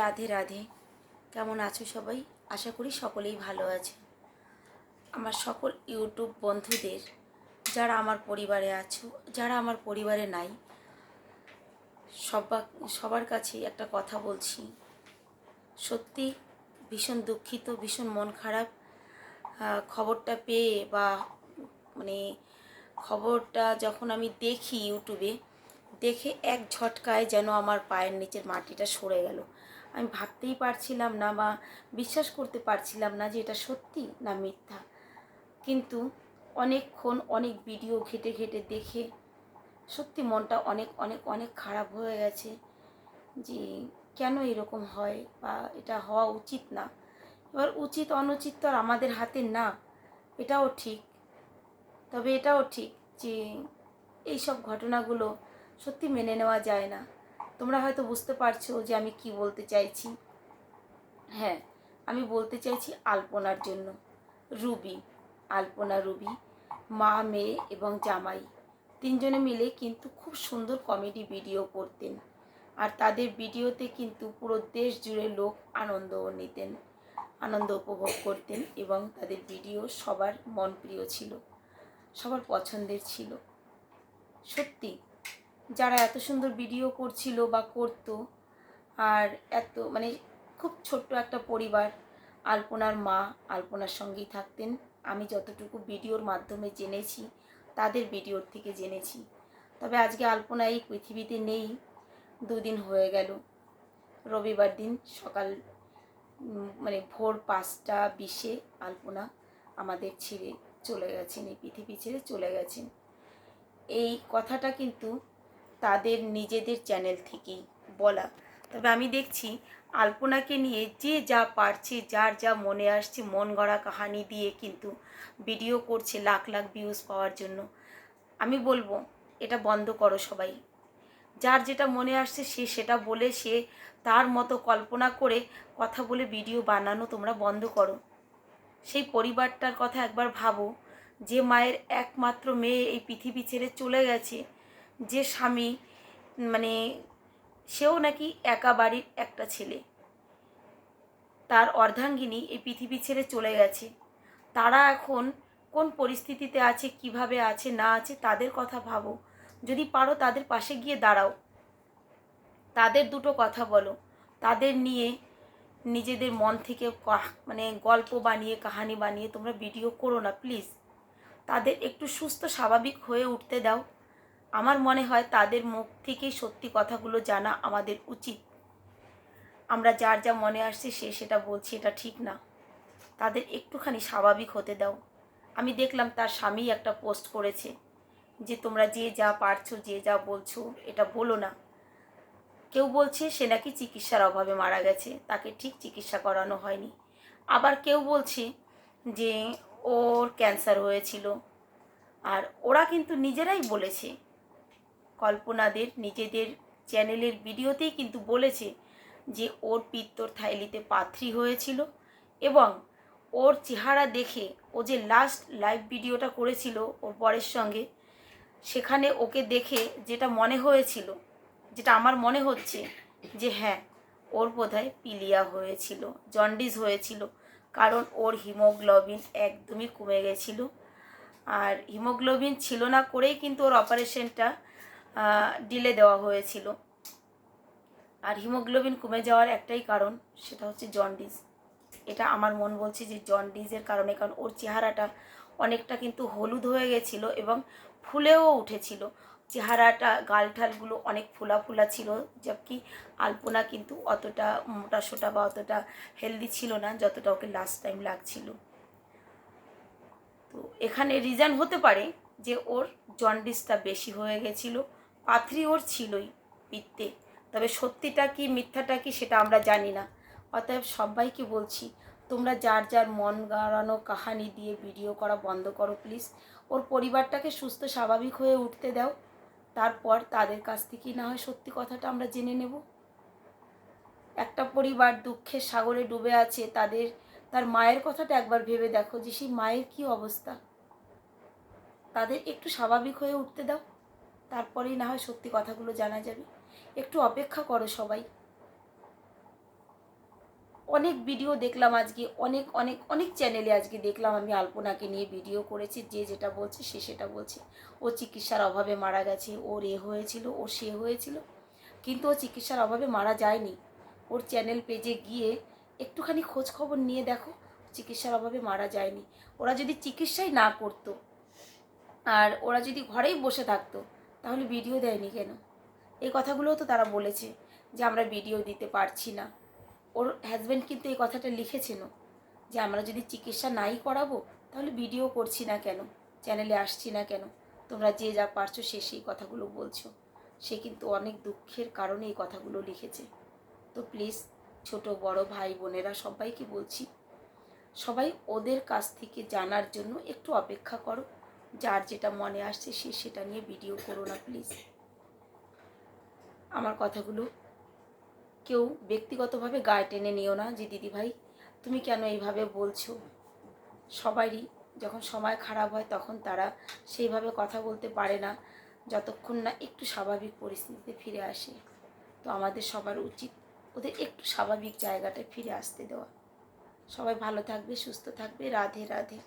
রাধে রাধে। কেমন আছো সবাই? আশা করি সকলেই ভালো আছে। আমার সকল ইউটিউব বন্ধুদের, যারা আমার পরিবারে আছো, যারা আমার পরিবারে নাই সবা সবার কাছে একটা কথা বলছি। সত্যি ভীষণ দুঃখিত, ভীষণ মন খারাপ খবরটা পেয়ে বা মানে খবরটা যখন আমি দেখি ইউটিউবে, দেখে এক ঝটকায় যেন আমার পায়ের নিচের মাটিটা সরে গেল। আমি ভাবতেই পারছিলাম না বা বিশ্বাস করতে পারছিলাম না যে এটা সত্যি না মিথ্যা। কিন্তু অনেকক্ষণ অনেক ভিডিও ঘেটে ঘেটে দেখে সত্যি মনটা অনেক অনেক অনেক খারাপ হয়ে গেছে যে কেন এরকম হয় বা এটা হওয়া উচিত না। এবার উচিত, অনুচিত তো আর আমাদের হাতে না, এটাও ঠিক। তবে এটাও ঠিক যে এইসব ঘটনাগুলো সত্যি মেনে নেওয়া যায় না। তোমরা হয়তো বুঝতে পারছ যে আমি কি বলতে চাইছি। হ্যাঁ আমি বলতে চাইছি আলপনার জন্য। রুবি, আলপনা রুবি, মা, মেয়ে এবং জামাই। তিনজনে মিলে কিন্তু খুব সুন্দর কমেডি ভিডিও করতেন। আর তাদের ভিডিওতে কিন্তু পুরো দেশ জুড়ে লোক আনন্দও নিতেন, আনন্দ উপভোগ করতেন এবং তাদের ভিডিও সবার মন প্রিয় ছিল, সবার পছন্দের ছিল। সত্যি যারা এত সুন্দর ভিডিও করছিল বা করতো, আর এত মানে খুব ছোট্ট একটা পরিবার, আলপনার মা আলপনার সঙ্গেই থাকতেন। আমি যতটুকু ভিডিওর মাধ্যমে জেনেছি, তাদের ভিডিওর থেকে জেনেছি। তবে আজকে আলপনা এই পৃথিবীতে নেই, দুদিন হয়ে গেল। রবিবার দিন সকাল মানে ভোর পাঁচটা বিশে আলপনা আমাদের ছেড়ে চলে গেছেন, এই পৃথিবী ছেড়ে চলে গেছেন। এই কথাটা কিন্তু তাদের নিজেদের চ্যানেল থেকেই বলা। তবে আমি দেখছি আলপনাকে নিয়ে যে যা পারছে, যার যা মনে আসছে, মন গড়া কাহানি দিয়ে কিন্তু ভিডিও করছে লাখ লাখ ভিউজ পাওয়ার জন্য। আমি বলব, এটা বন্ধ করো সবাই। যার যেটা মনে আসছে, সে সেটা বলে, সে তার মতো কল্পনা করে কথা বলে ভিডিও বানানো তোমরা বন্ধ করো। সেই পরিবারটার কথা একবার ভাবো, যে মায়ের একমাত্র মেয়ে এই পৃথিবী ছেড়ে চলে গেছে যে স্বামী মানে সেও নাকি একা বাড়ির একটা ছেলে। তার অর্ধাঙ্গিনী এই পৃথিবী ছেড়ে চলে গেছে। তারা এখন কোন পরিস্থিতিতে আছে, কীভাবে আছে, না আছে, তাদের কথা ভাবো। যদি পারো তাদের পাশে গিয়ে দাঁড়াও। তাদের দুটো কথা বলো। তাদের নিয়ে নিজেদের মন থেকে মানে গল্প বানিয়ে, কাহানি বানিয়ে তোমরা ভিডিও করো না, প্লিজ। তাদের একটু সুস্থ, স্বাভাবিক হয়ে উঠতে দাও। আমার মনে হয় তাদের মুখ থেকেই সত্যি কথাগুলো জানা আমাদের উচিত। আমরা যার যা মনে আসছে সে সেটা বলছি, এটা ঠিক না। তাদের একটুখানি স্বাভাবিক হতে দাও। আমি দেখলাম তার স্বামী একটা পোস্ট করেছে যে, তোমরা যে যা পারছ, যে যা বলছো, এটা বলো না। কেউ বলছে, সে নাকি চিকিৎসার অভাবে মারা গেছে। তাকে ঠিক চিকিৎসা করানো হয়নি। আবার কেউ বলছে যে, ওর ক্যান্সার হয়েছিল। আর ওরা কিন্তু নিজেরাই বলেছে কল্পনাদের নিজেদের চ্যানেলের ভিডিওতেই কিন্তু বলেছে যে ওর পিত্তর থাইলিতে পাথরি হয়েছিল এবং ওর চেহারা দেখে ও যে লাস্ট লাইভ ভিডিওটা করেছিল ওর বরের সঙ্গে, সেখানে ওকে দেখে যেটা মনে হয়েছিল, যেটা আমার মনে হচ্ছে যে হ্যাঁ ওর বোধহয় পিলিয়া হয়েছিল জন্ডিস হয়েছিল, কারণ ওর হিমোগ্লোবিন একদমই কমে গেছিল। আর হিমোগ্লোবিন ছিল না করেই কিন্তু ওর অপারেশনটা ডিলে দেওয়া হয়েছিল। আর হিমোগ্লোবিন কমে যাওয়ার একটাই কারণ সেটা হচ্ছে জন্ডিস এটা আমার মন বলছে যে জন্ডিসের কারণে, কারণ ওর চেহারাটা অনেকটা কিন্তু হলুদ হয়ে গেছিল এবং ফুলেও উঠেছিল। চেহারাটা, গালঠালগুলো অনেক ফোলা ফোলা ছিল জবকি আলপনা কিন্তু অতটা মোটা সোটা বা অতটা হেলদি ছিল না, যতটা ওকে লাস্ট টাইম লাগছিল। তো এখানে রিজন হতে পারে যে ওর জন্ডিসটা বেশি হয়ে গেছিল। পাথরি ওর ছিলই পিত্তে তবে সত্যিটা কি, মিথ্যাটা কি সেটা আমরা জানি না। অতএব সবাইকে বলছি, তোমরা যার যার মন গাড়ানো কাহানি দিয়ে ভিডিও করা বন্ধ করো প্লিজ। ওর পরিবারটাকে সুস্থ, স্বাভাবিক হয়ে উঠতে দাও। তারপর তাদের কাছ থেকেই না হয় সত্যি কথাটা আমরা জেনে নেব। একটা পরিবার দুঃখের সাগরে ডুবে আছে, তাদের, তার মায়ের কথাটা একবার ভেবে দেখো যে সেই মায়ের কি অবস্থা। তাদের একটু স্বাভাবিক হয়ে উঠতে দাও। তারপরেই না হয় সত্যি কথাগুলো জানা যাবে। একটু অপেক্ষা করো সবাই। অনেক ভিডিও দেখলাম আজকে, অনেক অনেক অনেক চ্যানেলে আজকে দেখলাম আমি আলপনাকে নিয়ে ভিডিও করেছি, যে যেটা বলছে সে সেটা বলছে। ও চিকিৎসার অভাবে মারা গেছে ওর এ হয়েছিল, ও সে হয়েছিল, কিন্তু ও চিকিৎসার অভাবে মারা যায়নি। ওর চ্যানেল পেজে গিয়ে একটুখানি খোঁজ খবর নিয়ে দেখো, চিকিৎসার অভাবে মারা যায়নি। ওরা যদি চিকিৎসাই না করতো, আর ওরা যদি ঘরেই বসে থাকতো তাহলে ভিডিও দেয়নি কেন? এই কথাগুলোও তো তারা বলেছে যে আমরা ভিডিও দিতে পারছি না। ওর হাজব্যান্ড কিন্তু এই কথাটা লিখেছেনও যে আমরা যদি চিকিৎসা নাই করাবো, তাহলে ভিডিও করছি না কেন? চ্যানেলে আসছি না কেন? তোমরা যে যা পারছ সে সেই কথাগুলো বলছো। সে কিন্তু অনেক দুঃখের কারণে এই কথাগুলো লিখেছে। তো প্লিজ ছোট, বড় ভাই, বোনেরা, সবাইকে বলছি, সবাই ওদের কাছ থেকে জানার জন্য একটু অপেক্ষা করো। যার যেটা মনে আসছে সে সেটা নিয়ে ভিডিও করো না প্লিজ আমার কথাগুলো কেউ ব্যক্তিগতভাবে গায়ে টেনে নিও না যে, দিদি ভাই, তুমি কেন এইভাবে বলছো? সবারই যখন সময় খারাপ হয় তখন তারা সেইভাবে কথা বলতে পারে না, যতক্ষণ না একটু স্বাভাবিক পরিস্থিতিতে ফিরে আসে। তো আমাদের সবার উচিত ওদের একটু স্বাভাবিক জায়গাটায় ফিরে আসতে দেওয়া। সবাই ভালো থাকবে, সুস্থ থাকবে। রাধে রাধে।